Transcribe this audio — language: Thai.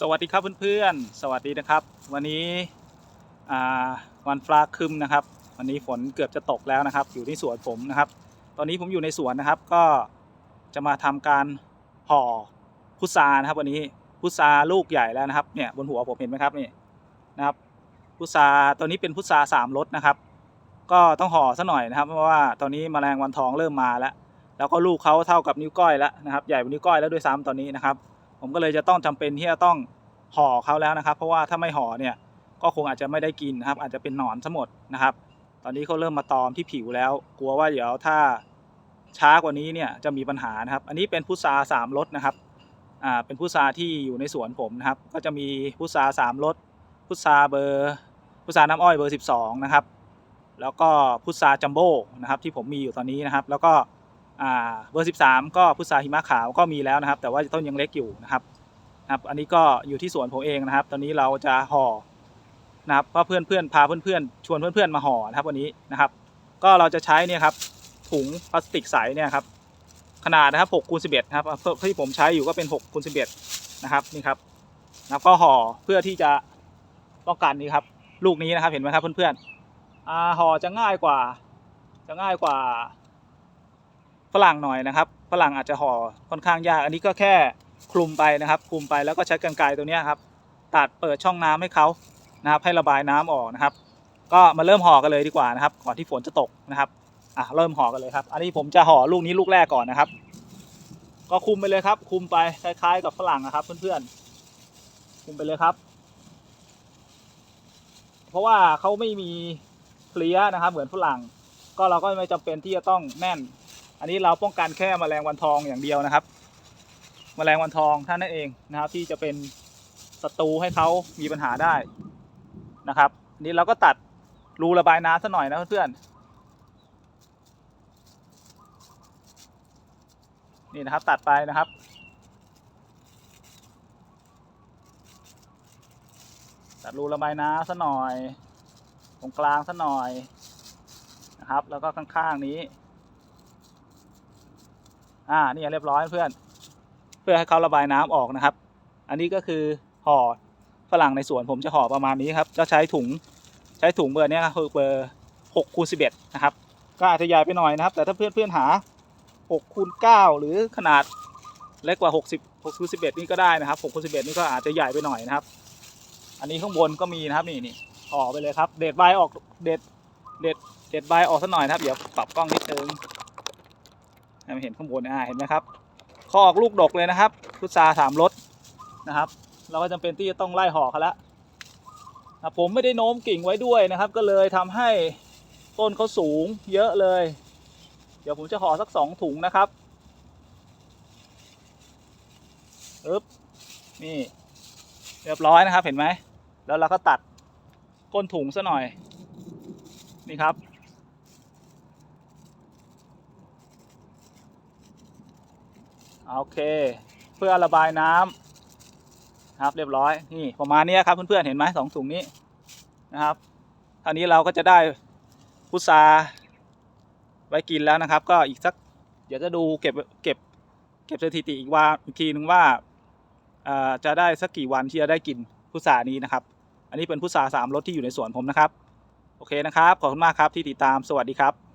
สวัสดีครับเพื่อนๆ สวัสดีนะครับ วันนี้วันฟ้าครึมนะครับ วันนี้ฝนเกือบจะตกแล้วนะครับ อยู่ที่สวนผมนะครับ ตอนนี้ผมอยู่ในสวนนะครับ ก็จะมาทำการห่อพุทรานะครับ วันนี้พุทราลูกใหญ่แล้วนะครับเนี่ยบนหัวผมเห็นไหมครับนี่นะครับพุทราตัวนี้เป็นพุทราสามรสนะครับ ก็ต้องห่อซะหน่อยนะครับ เพราะว่าตอนนี้แมลงวันทองเริ่มมาแล้ว แล้วก็ลูกเขาเท่ากับนิ้วก้อยแล้วนะครับ ใหญ่กว่านิ้วก้อยแล้วด้วยซ้ำตอนนี้นะครับ ผมก็เลยจะต้องจำเป็นที่จะต้องห่อเขาแล้วนะครับ เพราะว่าถ้าไม่ห่อเนี่ยก็คงอาจจะไม่ได้กินนะครับ อาจจะเป็นหนอนซะหมดนะครับ ตอนนี้เขาเริ่มมาตอมที่ผิวแล้ว กลัวว่าเดี๋ยวถ้าช้ากว่านี้เนี่ยจะมีปัญหานะครับ อันนี้เป็นพุทราสามรสนะครับอ่าเป็นพุทราที่อยู่ในสวนผมนะครับ ก็จะมีพุทราสามรสพุทราเบอร์พุทราน้ำอ้อยเบอร์ 12 นะครับ แล้วก็พุทราจัมโบ้นะครับที่ผมมีอยู่ตอนนี้นะครับ แล้วก็ เบอร์ 13 ก็พุทราหิมะขาวก็มีแล้วนะครับ แต่ว่าต้นยังเล็กอยู่นะครับนะครับ อันนี้ก็อยู่ที่สวนผมเองนะครับ ตอนนี้เราจะห่อนะครับว่าเพื่อนเพื่อนๆพาเพื่อนเพื่อนๆชวนเพื่อนเพื่อนๆมาห่อนะครับวันนี้นะครับ ก็เราจะใช้เนี่ยครับถุงพลาสติกใสเนี่ยครับขนาดนะครับ6คูณ11ครับที่ผมใช้อยู่ก็เป็น6คูณ11นะครับนี่ครับแล้วก็ห่อเพื่อที่จะป้องกันนี่ครับ ลูกนี้นะครับเห็นไหมครับเพื่อนๆอ่าห่อจะง่ายกว่า จะง่ายกว่า ฝรั่งหน่อยนะครับฝรั่งอาจจะห่อค่อนข้างยาก อันนี้ก็แค่คลุมไปนะครับ คลุมไปแล้วก็ใช้กรรไกรตัวนี้ครับตัดเปิดช่องน้ำให้เขานะครับ ให้ระบายน้ำออกนะครับ ก็มาเริ่มห่อกันเลยดีกว่านะครับ ก่อนที่ฝนจะตกนะครับอะเริ่มห่อกันเลยครับ อันนี้ผมจะห่อลูกนี้ลูกแรกก่อนนะครับ ก็คุมไปเลยครับ คุมไปคล้ายๆ กับฝรั่งนะครับ เพื่อนๆคุมไปเลยครับ เพราะว่าเขาไม่มีเพลี้ยนะครับ เหมือนฝรั่ง ก็เราก็ไม่จำเป็นที่จะต้องแน่น อันนี้เราป้องกันแค่แมลงวันทองอย่างเดียวนะครับแมลงวันทองท่านั้นเองนะครับ ที่จะเป็นศัตรูให้เขามีปัญหาได้นะครับนนี้เราก็ตัดรูระบายน้ำซะหน่อยนะเพื่อนๆนี่นะครับตัดไปนะครับ ตัดรูระบายน้ำซะหน่อย ตรงกลางซะหน่อยนะครับ แล้วก็ข้างๆนี้ อ่านี่เรียบร้อยเพื่อน เพื่อให้เขาระบายน้ำออกนะครับ อันนี้ก็คือห่อฝรั่งในสวนผมจะห่อประมาณนี้ครับจะใช้ถุงใช้ถุงเบอร์นี้ครับคือเบอร์หกคูณสิบเอ็ดนะครับ ก็อาจจะใหญ่ไปหน่อยนะครับ แต่ถ้าเพื่อนเพื่อนหาหกคูณเก้าหรือขนาดเล็กกว่าหกสิบหกคูณสิบเอ็ดนี่ก็ได้นะครับหกคูณสิบเอ็ดนี่ก็อาจจะใหญ่ไปหน่อยนะครับ อันนี้ข้างบนก็มีนะครับนี่นี่ห่อไปเลยครับ เด็ดใบออกเด็ดเด็ดเด็ดใบออกสักหน่อยนะครับ เดี๋ยวปรับกล้องนิดนึง เห็นข้างบนอ่าเห็นไหมครับข้อออกลูกดกเลยนะครับ พุทราสามรสนะครับ เราก็จำเป็นที่จะต้องไล่ห่อเขาแล้วนะผมไม่ได้โน้มกิ่งไว้ด้วยนะครับ ก็เลยทำให้ต้นเขาสูงเยอะเลย เดี๋ยวผมจะห่อสักสองถุงนะครับอึ๊บนี่เรียบร้อยนะครับเห็นไหม แล้วเราก็ตัดก้นถุงซะหน่อย นี่ครับ โอเค เพื่อระบายน้ำครับเรียบร้อยนี่ประมาณนี้ครับเพื่อนๆเห็นไหมสองถุงนี้นะครับครานี้เราก็จะได้พุทราไว้กินแล้วนะครับ ก็อีกสักเดี๋ยวจะดูเก็บเก็บเก็บสถิติอีกว่าอีกทีนึงว่าจะได้สักกี่วันที่จะได้กินพุทรานี้นะครับ อันนี้เป็นพุทราสามรสที่อยู่ในสวนผมนะครับ โอเคนะครับ ขอบคุณมากครับที่ติดตามสวัสดีครับ